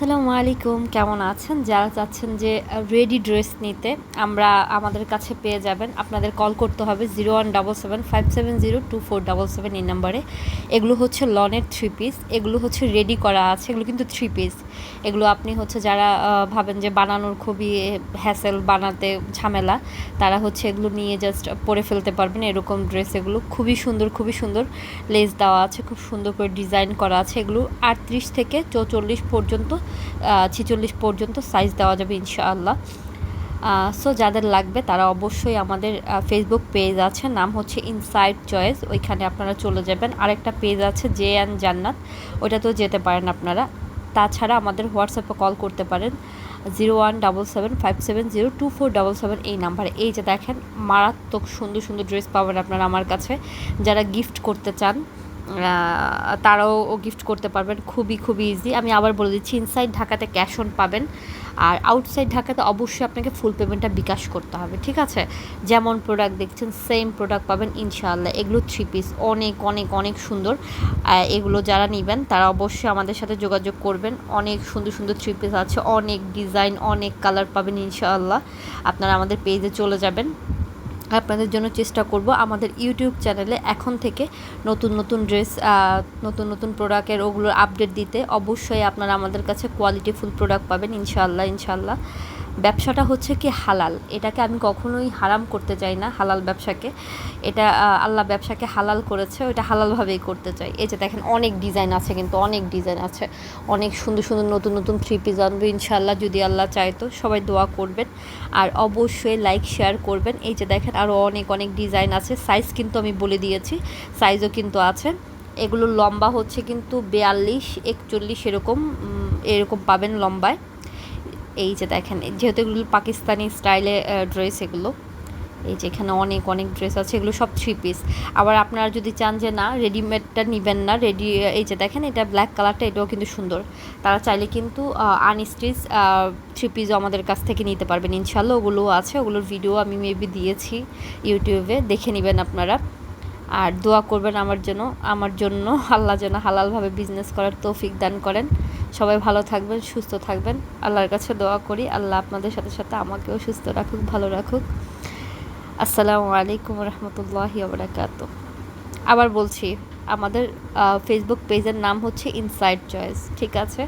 আসসালামু আলাইকুম। কেমন আছেন? যারা চাচ্ছেন যে রেডি ড্রেস নিতে, আমরা আমাদের কাছে পেয়ে যাবেন। আপনাদের কল করতে হবে zero one double seven five seven zero two four double seven এই নাম্বারে এগুলো হচ্ছে লনের থ্রি পিস এগুলো হচ্ছে রেডি করা আছে। এগুলো কিন্তু থ্রি পিস এগুলো আপনি হচ্ছে যারা ভাবেন যে বানানোর খুবই হ্যাসেল বানাতে ঝামেলা, তারা হচ্ছে এগুলো নিয়ে জাস্ট পরে ফেলতে পারবেন। এরকম ড্রেস এগুলো খুবই সুন্দর খুবই সুন্দর লেস দেওয়া আছে। খুব সুন্দর করে ডিজাইন করা আছে। এগুলো আটত্রিশ থেকে চৌচল্লিশ পর্যন্ত ছিচল্লিশ পর্যন্ত সাইজ দেওয়া যাবে ইনশাআল্লাহ। সো যাদের লাগবে তারা অবশ্যই আমাদের ফেসবুক পেজ আছে, নাম হচ্ছে ইনসাইড চয়েস ওইখানে আপনারা চলে যাবেন। আরেকটা পেজ আছে জে অ্যান্ড জান্নাত ওইটাতেও যেতে পারেন আপনারা। তাছাড়া আমাদের হোয়াটসঅ্যাপে কল করতে পারেন zero one double seven five seven zero two four double seven এই নাম্বারে এই যে দেখেন, মারাত্মক সুন্দর সুন্দর ড্রেস পাবেন আপনারা আমার কাছে, যারা গিফট করতে চান। তারাও গিফট করতে পারবেন। খুবই খুবই ইজি আমি আবার বলে দিচ্ছি ইনসাইড ঢাকাতে ক্যাশ অন পাবেন। আর আউটসাইড ঢাকাতে অবশ্যই আপনাকে ফুল পেমেন্টটা বিকাশ করতে হবে, ঠিক আছে? যেমন প্রোডাক্ট দেখছেন সেম প্রোডাক্ট পাবেন, ইনশাআল্লাহ। এগুলো থ্রি পিস অনেক অনেক অনেক সুন্দর। এগুলো যারা নেবেন, তারা অবশ্যই আমাদের সাথে যোগাযোগ করবেন। অনেক সুন্দর সুন্দর থ্রি পিস আছে। অনেক ডিজাইন অনেক কালার পাবেন, ইনশাআল্লাহ। আপনারা আমাদের পেজে চলে যাবেন। আপনাদের জন্য চেষ্টা করব আমাদের ইউটিউব চ্যানেলে এখন থেকে নতুন নতুন ড্রেস নতুন নতুন প্রোডাক্টের ওগুলোর আপডেট দিতে। অবশ্যই আপনারা আমাদের কাছে কোয়ালিটিফুল প্রোডাক্ট পাবেন ইনশাল্লাহ ইনশাআল্লাহ। ব্যবসাটা হচ্ছে কি হালাল। এটাকে আমি কখনোই হারাম করতে চাই না, হালাল ব্যবসাকে। এটা আল্লাহ ব্যবসাকে হালাল করেছে ওটা হালালভাবেই করতে চাই। এই যে দেখেন, অনেক ডিজাইন আছে কিন্তু অনেক ডিজাইন আছে। অনেক সুন্দর সুন্দর নতুন নতুন থ্রি পিস আনবে, ইনশাআল্লাহ, যদি আল্লাহ চায় তো সবাই দোয়া করবেন। আর অবশ্যই লাইক শেয়ার করবেন। এই যে দেখেন আরও অনেক অনেক ডিজাইন আছে। সাইজ কিন্তু আমি বলে দিয়েছি সাইজও কিন্তু আছে। এগুলো লম্বা হচ্ছে কিন্তু বিয়াল্লিশ, একচল্লিশ এরকম এরকম পাবেন লম্বায়। এই যে দেখেন, যেহেতু এগুলো পাকিস্তানি স্টাইলে ড্রেস এগুলো, এই যে এখানে অনেক অনেক ড্রেস আছে, এগুলো সব থ্রি পিস আবার আপনারা যদি চান যে না রেডিমেডটা নেবেন না রেডি এই যে দেখেন, এটা ব্ল্যাক কালারটা এটাও কিন্তু সুন্দর। তারা চাইলে কিন্তু আনস্টিচ থ্রি পিসও আমাদের কাছ থেকে নিতে পারবেন। ইনশাল্লাহ ওগুলোও আছে, ওগুলোর ভিডিও আমি মেবি দিয়েছি ইউটিউবে, দেখে নেবেন আপনারা। আর দোয়া করবেন আমার জন্য আমার জন্য, আল্লাহ যেন হালালভাবে বিজনেস করার তৌফিক দান করেন। সবাই ভালো থাকবেন, সুস্থ থাকবেন। আল্লাহর কাছে দোয়া করি, আল্লাহ আপনাদের সাথে সাথে আমাকেও সুস্থ রাখুক, ভালো রাখুক। আসসালামু আলাইকুম রহমতুল্লাহি আবরাকাত আবার বলছি, আমাদের ফেসবুক পেজের নাম হচ্ছে ইনসাইড চয়েস ঠিক আছে?